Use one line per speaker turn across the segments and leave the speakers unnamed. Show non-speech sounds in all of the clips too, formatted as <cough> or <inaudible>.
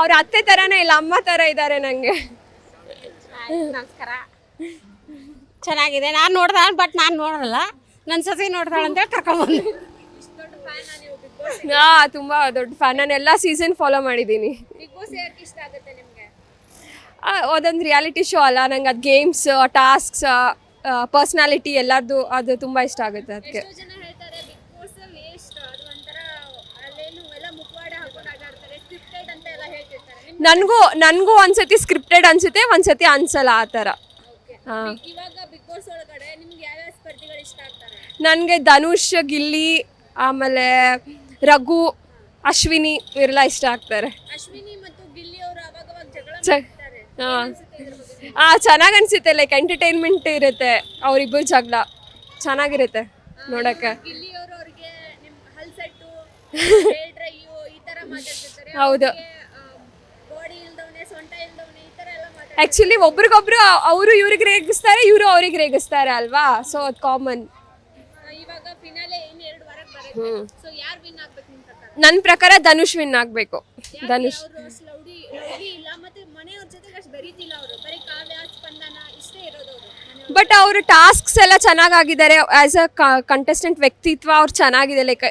ಅವ್ರ ಅತ್ತೆ ತರನೇ ಇಲ್ಲ ಅಮ್ಮ ತರ ಇದ್ದಾರೆ ನಂಗೆ.
ನಮಸ್ಕಾರ. ಚೆನ್ನಾಗಿದೆ. ನಾನು ನೋಡ್ದ ಬಟ್ ನಾನು ನೋಡಲ್ಲ. ನನ್ನ ಸಸಿ ನೋಡ್ತಾಳೆ ಅಂತೇಳಿ ಕರ್ಕೊಂಡ್ಬಂದೆ
ಹಾ ತುಂಬಾ ದೊಡ್ಡ ಫ್ಯಾನ್ ನಾನು ಎಲ್ಲಾ ಸೀಸನ್ ಫಾಲೋ ಮಾಡಿದ್ದೀನಿ. ಅದೊಂದು ರಿಯಾಲಿಟಿ ಶೋ ಅಲ್ಲ ನಂಗೆ ಅದು ಗೇಮ್ಸ್ ಟಾಸ್ಕ್ಸ್ ಪರ್ಸ್ನಾಲಿಟಿ ಎಲ್ಲರದು ಅದು ತುಂಬಾ ಇಷ್ಟ ಆಗುತ್ತೆ ಅದಕ್ಕೆ
ಎಷ್ಟೋ ಜನ ಹೇಳ್ತಾರೆ ಬಿಗ್ ಬಾಸ್ ವೇಸ್ಟ್ ಅದು ಒಂಥರ ಅಲ್ಲೇನು ಎಲ್ಲ ಮುಖವಾಡ ಹಾಕೊಂಡು ಆಟಾಡ್ತಾರೆ ಸ್ಕ್ರಿಪ್ಟೆಡ್ ಅಂತ ಎಲ್ಲ ಹೇಳ್ತಿರ್ತಾರೆ ನಿಮ್ಗೆ
ನನಗೂ ನನಗೂ ಒಂದ್ಸತಿ ಸ್ಕ್ರಿಪ್ಟೆಡ್ ಅನ್ಸುತ್ತೆ ಒಂದ್ಸತಿ ಅನ್ಸಲ್ಲ ಆ ಥರ. ಹಾಂ. ನನಗೆ ಧನುಷ್ ಗಿಲ್ಲಿ ಆಮೇಲೆ ರಘು ಅಶ್ವಿನಿ ಇವರೆಲ್ಲ ಇಷ್ಟ ಆಗ್ತಾರೆ. ಹಾ. ಆ ಚೆನ್ನಾಗಿ ಅನ್ಸುತ್ತೆ ಲೈಕ್ ಎಂಟರ್ಟೈನ್ಮೆಂಟ್ ಇರುತ್ತೆ. ಅವರಿಬ್ಬರು ಜಗಳ. ಚೆನ್ನಾಗಿರುತ್ತೆ ನೋಡಕ್ಕೆ.
ಗಿಲ್ಲಿ <laughs>
ಆ್ಯಕ್ಚುಲಿ ಒಬ್ರಿಗೊಬ್ರು ಅವರು ಇವ್ರಿಗೆ ರೇಗಿಸ್ತಾರೆ ಇವರು ಅವ್ರಿಗೆ ರೇಗಿಸ್ತಾರೆ ಅಲ್ವಾ? ಸೊ ಅದು ಕಾಮನ್
ಇವಾಗ ಫಿನಾಲೆ ಇನ್ ಎರಡು ವಾರಕ್ಕೆ ಬರುತ್ತೆ. ಸೊ ಯಾರು ವಿನ್ ಆಗ್ಬೇಕು ನಿಮ್ ಪ್ರಕಾರ?
ನನ್ನ ಪ್ರಕಾರ ಧನುಷ್ ವಿನ್ ಆಗಬೇಕು. ಧನುಷ್.
ಅವರು ಅಷ್ಟು ಲೌಡಿ ಲೌಡಿ ಇಲ್ಲ ಮತ್ತೆ ಮನೆಯವ್ರ ಜೊತೆಗೆ ಅಷ್ಟು ಬೆರೀತಿಲ್ಲ ಅವರು. ಬರೀ ಕಾವ್ಯ ಸ್ಪಂದನ ಇಷ್ಟೇ ಇರೋದು ಅವರು.
ಬಟ್ ಅವರು ಟಾಸ್ಕ್ಸ್ ಎಲ್ಲ ಚೆನ್ನಾಗಿದ್ದಾರೆ ಆ್ಯಸ್ ಅ ಕಂಟೆಸ್ಟೆಂಟ್ ವ್ಯಕ್ತಿತ್ವ ಅವ್ರು ಚೆನ್ನಾಗಿದೆ. Like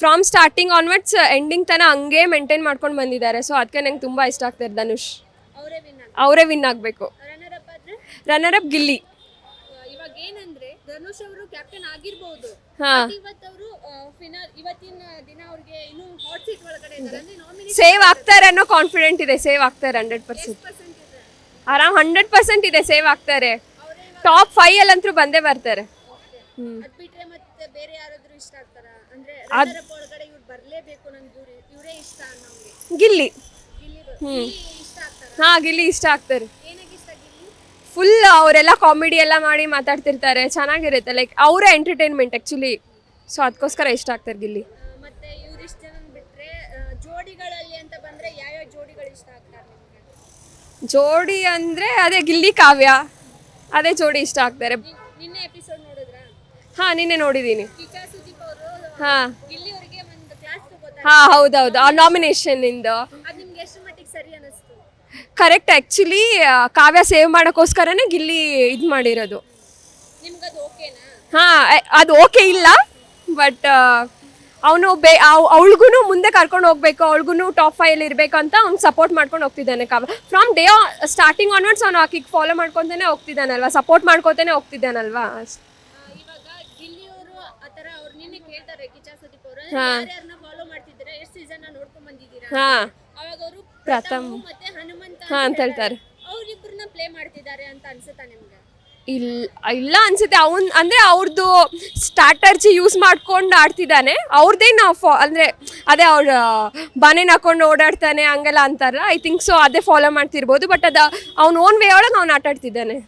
from starting onwards ending ತನಕ ಹಂಗೆ ಮೇಂಟೈನ್ ಮಾಡ್ಕೊಂಡು ಬಂದಿದ್ದಾರೆ. ಸೊ ಅದಕ್ಕೆ ನಂಗೆ ತುಂಬ ಇಷ್ಟ ಆಗ್ತಾರೆ ಧನುಷ್.
ಅವರೇ
ಅವರೇ ವಿನ್ ಆಗಬೇಕು.
ರನ್ನರ್ ಅಪ್ ಆದ್ರೆ?
ರನ್ನರ್ ಅಪ್ ಗಿಲ್ಲಿ
ಇವಾಗ ಏನಂದ್ರೆ ಧನುಷ್ ಅವರು ಕ್ಯಾಪ್ಟನ್ ಆಗಿರ್ಬಹುದು
ಹಾಂ.
ಫಿನಲ್ ಇವತ್ತಿನ ದಿನ ಅವ್ರಿಗೆ ಇನ್ನೂ ಹಾಟ್ ಸೀಟ್ ಒಳಗಡೆ ಇದ್ದಾರೆ. ಅಂದ್ರೆ ನಾಮಿನೇಷನ್
ಸೇವ್ ಆಗ್ತಾರೆ ಅನ್ನೋ ಕಾನ್ಫಿಡೆಂಟ್ ಇದೆ. ಸೇವ್ ಆಗ್ತಾರೆ ಹಂಡ್ರೆಡ್ ಪರ್ಸೆಂಟ್
ಪರ್ಸೆಂಟ್ ಇದೆ?
ಆರಾಮ್ ಹಂಡ್ರೆಡ್ ಪರ್ಸೆಂಟ್ ಇದೆ. ಸೇವ್ ಆಗ್ತಾರೆ
ಅವರೇ
ಟಾಪ್ ಫೈವ್ ಅಂತೂ ಬಂದೇ ಬರ್ತಾರೆ. ಹ್ಮ್.
ಅದ್ ಬಿಟ್ರೆ ಮತ್ತೆ ಬೇರೆ ಯಾರಾದ್ರೂ ಇಷ್ಟ ಆಗ್ತಾರ? ಅಂದ್ರೆ ರನ್ನರ್ ಅಪ್ ಒಳಗಡೆ ಇವ್ರು ಬರ್ಲೇಬೇಕು ಇಷ್ಟ ಅನ್ನೋಂಗೆ
ಗಿಲ್ಲಿ.
ಬ- ಆಗ್ತಾರ
ಹಾ ಗಿಲ್ಲಿ ಇಷ್ಟ ಆಗ್ತಾರೆ. ಫುಲ್ ಅವರೆಲ್ಲ ಕಾಮಿಡಿ ಎಲ್ಲ ಮಾಡಿ ಮಾತಾಡ್ತಿರ್ತಾರೆ ಚೆನ್ನಾಗಿರುತ್ತೆ. ಲೈಕ್ ಅವರ ಎಂಟರ್ಟೈನ್ಮೆಂಟ್ ಆ್ಯಕ್ಚುಲಿ ಸೊ ಅದಕ್ಕೋಸ್ಕರ ಇಷ್ಟ ಆಗ್ತಾರೆ ಗಿಲ್ಲಿ.
ಮತ್ತೆ ಇವ್ರಿಷ್ಟ ಜನ ಬಿಟ್ರೆ ಜೋಡಿಗಳಲ್ಲಿ ಅಂತ ಬಂದ್ರೆ ಯಾವ್ಯಾವ ಜೋಡಿಗಳು ಇಷ್ಟ ಆಗ್ತಾರೆ ನಿಮ್ಗೆ?
ಜೋಡಿ ಅಂದರೆ ಅದೇ ಗಿಲ್ಲಿ ಕಾವ್ಯ. ಅದೇ ಜೋಡಿ ಇಷ್ಟ ಆಗ್ತಾರೆ.
ನಿನ್- ನಿನ್ನೆ ಎಪಿಸೋಡ್ ನೋಡಿದ್ರಾ?
ಹಾಂ ನಿನ್ನೆ
ನೋಡಿದೀನಿ. ಹಾ
ಹಾಂ.
ಗಿಲ್ಲಿ ಅವರಿಗೆ ಒಂದು ಕ್ಲಾಸ್ ತಗೋತಾರೆ.
ಹಾಂ ಹೌದೌದು. ಆ ನಾಮಿನೇಷನ್ನಿಂದ
ಇಂದ ನಿಮ್ಗೆ ಎಷ್ಟು ಮಟ್ಟಿಗೆ ಸರಿ ಅನಿಸ್ತು?
ಕರೆಕ್ಟ್ ಆ್ಯಕ್ಚುಲಿ ಕಾವ್ಯ ಸೇವ್ ಮಾಡೋಕ್ಕೋಸ್ಕರನೇ ಗಿಲ್ಲಿ ಇದು ಮಾಡಿರೋದು. ಹಾಂ ಅದು ಓಕೆ ಇಲ್ಲ. ಬಟ್ ಅವನು ಬೇ ಅವಳಿಗೂ ಮುಂದೆ ಕರ್ಕೊಂಡು ಹೋಗ್ಬೇಕು ಅವಳಿಗೂ ಟಾಪ್ ಫೈಲ್ ಇರಬೇಕು ಅಂತ ಅವ್ನು ಸಪೋರ್ಟ್ ಮಾಡ್ಕೊಂಡು ಹೋಗ್ತಿದ್ದಾನೆ Kavya. From day starting onwards ಅವನು ಆಕಿಗೆ ಫಾಲೋ ಮಾಡ್ಕೊತಾನೆ ಹೋಗ್ತಿದ್ದಾನಲ್ವಾ? ಸಪೋರ್ಟ್ ಮಾಡ್ಕೊತಾನೆ ಹೋಗ್ತಿದ್ದಾನಲ್ವಾ? ಹಾಂ.
ಅವರು
ಪ್ರಥಮ್.
ಮತ್ತೆ ಹನುಮಂತ
ಹಾಂ ಅಂತ ಹೇಳ್ತಾರೆ.
ಅವ್ರಿಬ್ರನ್ನ ಪ್ಲೇ ಮಾಡ್ತಿದ್ದಾರೆ ಅಂತ ಅನ್ಸುತ್ತಾ ನಿಮ್ಗೆ?
ಇಲ್ಲ ಇಲ್ಲ ಅನ್ಸುತ್ತೆ. ಅವನ್ ಅಂದ್ರೆ ಅವ್ರದ್ದು ಸ್ಟ್ರಾಟರ್ಜಿ ಯೂಸ್ ಮಾಡ್ಕೊಂಡು ಆಡ್ತಿದ್ದಾನೆ. ಅವ್ರದ್ದೇ ನಾವು ಫಾ ಅಂದ್ರೆ ಅದೇ ಅವ್ರ ಬಾನೇನ ಹಾಕೊಂಡು ಓಡಾಡ್ತಾನೆ ಹಂಗೆಲ್ಲ ಅಂತಾರಲ್ಲ ಐ ಥಿಂಕ್ ಸೊ ಅದೇ ಫಾಲೋ ಮಾಡ್ತಿರ್ಬೋದು. ಬಟ್ ಅದ ಅವ್ನ ಓನ್ ವೇ ಒಳಗೆ ಅವ್ನು ಆಟ ಆಡ್ತಿದ್ದಾನೆ